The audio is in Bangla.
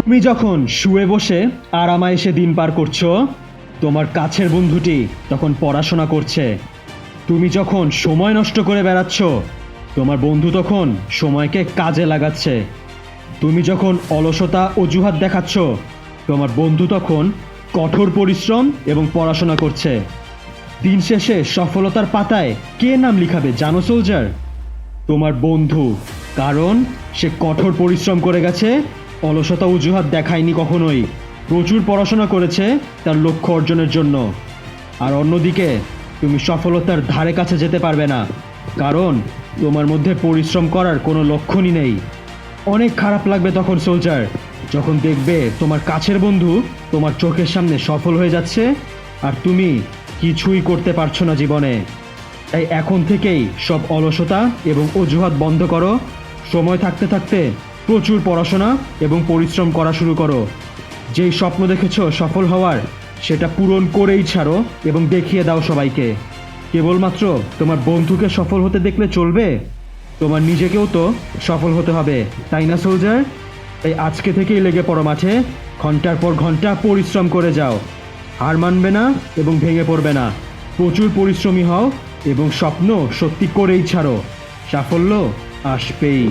তুমি যখন শুয়ে বসে আরামায়েসে দিন পার করছ, তোমার কাছের বন্ধুটি তখন পড়াশোনা করছে। তুমি যখন সময় নষ্ট করে বেড়াচ্ছ, তোমার বন্ধু তখন সময়কে কাজে লাগাচ্ছে। তুমি যখন অলসতা অজুহাত দেখাচ্ছ, তোমার বন্ধু তখন কঠোর পরিশ্রম এবং পড়াশোনা করছে। দিন শেষে সফলতার পাতায় কে নাম লিখাবে জানো, সোলজার? তোমার বন্ধু, কারণ সে কঠোর পরিশ্রম করে গেছে অলসতা অজুহাত দেখায়নি কখনোই। প্রচুর পড়াশোনা করেছে তার লক্ষ্য অর্জনের জন্য। আর অন্যদিকে, তুমি সফলতার ধারে কাছে যেতে পারবে না, কারণ তোমার মধ্যে পরিশ্রম করার কোনো লক্ষণই নেই। অনেক খারাপ লাগবে তখন, সোলজার, যখন দেখবে তোমার কাছের বন্ধু তোমার চোখের সামনে সফল হয়ে যাচ্ছে, আর তুমি কিছুই করতে পারছ না জীবনে। তাই এখন থেকেই সব অলসতা এবং অজুহাত বন্ধ করো। সময় থাকতে থাকতে প্রচুর পড়াশোনা এবং পরিশ্রম করা শুরু করো। যেই স্বপ্ন দেখেছ সফল হওয়ার, সেটা পূরণ করেই ছাড়ো এবং দেখিয়ে দাও সবাইকে। কেবলমাত্র তোমার বন্ধুকে সফল হতে দেখলে চলবে? তোমার নিজেকেও তো সফল হতে হবে, তাই না, সোলজার? তাই আজকে থেকেই লেগে পড়ো মাঠে, ঘণ্টার পর ঘণ্টা পরিশ্রম করে যাও। হার মানবে না এবং ভেঙে পড়বে না। প্রচুর পরিশ্রমী হও এবং স্বপ্ন সত্যি করেই ছাড়ো। সাফল্য আসবেই।